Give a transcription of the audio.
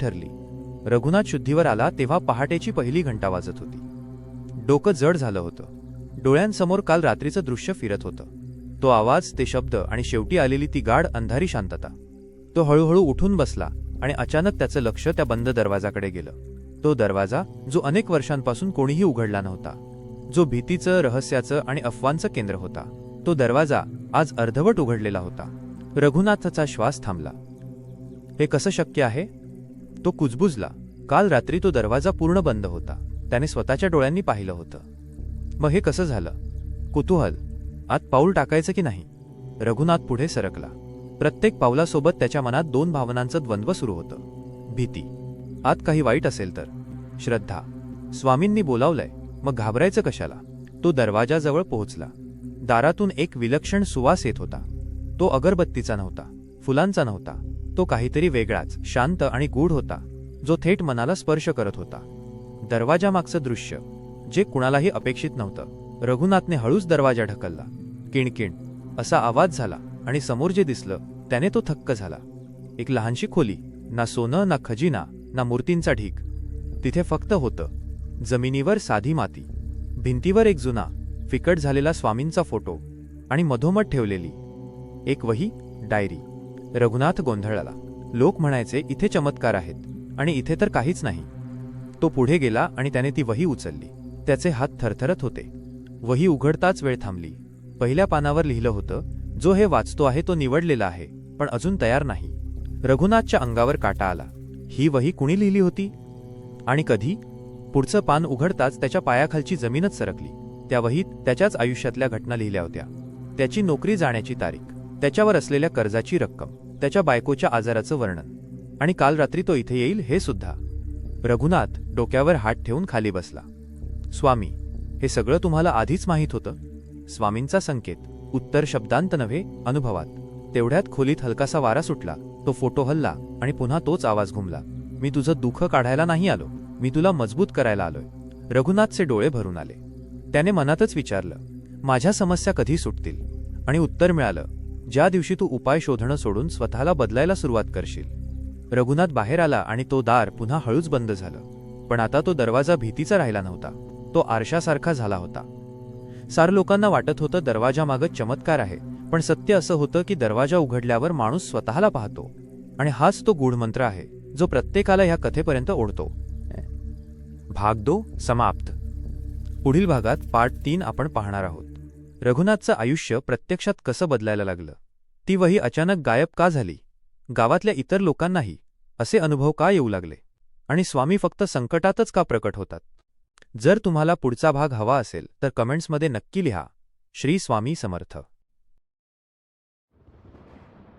ठरली. रघुनाथ शुद्धीवर आला तेव्हा पहाटेची पहिली घंटा वाजत होती. डोकं जड झालं होतं. डोळ्यांसमोर काल रात्रीचं दृश्य फिरत होतं. तो आवाज ते शब्द आणि शेवटी आलेली ती गाढ अंधारी शांतता. तो हळूहळू उठून बसला आणि अचानक त्याचं लक्ष त्या बंद दरवाजाकडे गेलं. तो दरवाजा जो अनेक वर्षांपासून कोणीही उघडला नव्हता जो भीतीचं रहस्याचं आणि अफवांचं केंद्र होता तो दरवाजा आज अर्धवट उघडलेला होता. रघुनाथचा श्वास थांबला. हे कसं शक्य आहे? तो कुजबुजला. काल रात्री तो दरवाजा पूर्ण बंद होता. त्याने स्वतःच्या डोळ्यांनी पाहिलं होतं. मग हे कसं झालं? कुतूहल. आत पाऊल टाकायचं की नाही? रघुनाथ पुढे सरकला. प्रत्येक पावलासोबत त्याच्या मनात दोन भावनांचं द्वंद्व सुरू होतं. भीती. आत काही वाईट असेल तर. श्रद्धा. स्वामींनी बोलावलंय. मग घाबरायचं कशाला? तो दरवाजाजवळ पोहोचला. दारातून एक विलक्षण सुवास येत होता. तो अगरबत्तीचा नव्हता. फुलांचा नव्हता. तो काहीतरी वेगळाच शांत आणि गूढ होता जो थेट मनाला स्पर्श करत होता. दरवाजामागचं दृश्य जे कुणालाही अपेक्षित नव्हतं. रघुनाथने हळूच दरवाजा ढकलला. किणकिण असा आवाज झाला आणि समोर जे दिसलं त्याने तो थक्क झाला. एक लहानशी खोली ना सोनं ना खजिना ना मूर्तींचा ढीक. तिथे फक्त होतं जमिनीवर साधी माती भिंतीवर एक जुना फिकट झालेला स्वामींचा फोटो आणि मधोमध ठेवलेली. एक वही डायरी. रघुनाथ गोंधळाला. लोक म्हणायचे इथे चमत्कार आहेत आणि इथे तर काहीच नाही. तो पुढे गेला आणि त्याने ती वही उचलली. त्याचे हात थरथरत होते. वही उघडताच वेळ थांबली. पहिल्या पानावर लिहिलं होतं जो हे वाचतो आहे तो निवडलेला आहे पण अजून तयार नाही. रघुनाथच्या अंगावर काटा आला. ही वही कुणी लिहिली होती? आणि कधी? पुढचं पान उघडताच त्याच्या पायाखालची जमीनच सरकली. त्या वहीत त्याच्याच आयुष्यातल्या घटना लिहिल्या होत्या. त्याची नोकरी जाण्याची तारीख. त्याच्यावर असलेल्या कर्जाची रक्कम त्याच्या बायकोच्या आजाराचं वर्णन. आणि काल रात्री तो इथे येईल हे सुद्धा. रघुनाथ डोक्यावर हात ठेवून खाली बसला. स्वामी हे सगळं तुम्हाला आधीच माहीत होतं? स्वामींचा संकेत उत्तर शब्दांत नव्हे अनुभवात. तेवढ्यात खोलीत हलकासा वारा सुटला. तो फोटो हल्ला आणि पुन्हा तोच आवाज घुमला. मी तुझं दुःख काढायला नाही आलो. मी तुला मजबूत करायला आलोय. रघुनाथचे डोळे भरून आले. त्याने मनातच विचारलं माझ्या समस्या कधी सुटतील? आणि उत्तर मिळालं ज्या दिवशी तू उपाय शोधणं सोडून स्वतःला बदलायला सुरुवात करशील. रघुनाथ बाहेर आला आणि तो दार पुन्हा हळूच बंद झालं. पण आता तो दरवाजा भीतीचा राहिला नव्हता. तो आरशासारखा झाला होता. सार लोकांना वाटत होतं दरवाजामागं चमत्कार आहे पण सत्य असं होतं की दरवाजा उघडल्यावर माणूस स्वतःला पाहतो. आणि हाच तो गूढमंत्र आहे जो प्रत्येकाला ह्या कथेपर्यंत ओढतो. भाग दो समाप्त. पुढील भागात पार्ट तीन आपण पाहणार आहोत. रघुनाथचं आयुष्य प्रत्यक्षात कसं बदलायला लागलं? ती वही अचानक गायब का झाली? गावातल्या इतर लोकांनाही असे अनुभव का येऊ लागले? आणि स्वामी फक्त संकटातच का प्रकट होतात? जर तुम्हाला पुढचा भाग हवा असेल तर कमेंट्समध्ये नक्की लिहा. श्री स्वामी समर्थ.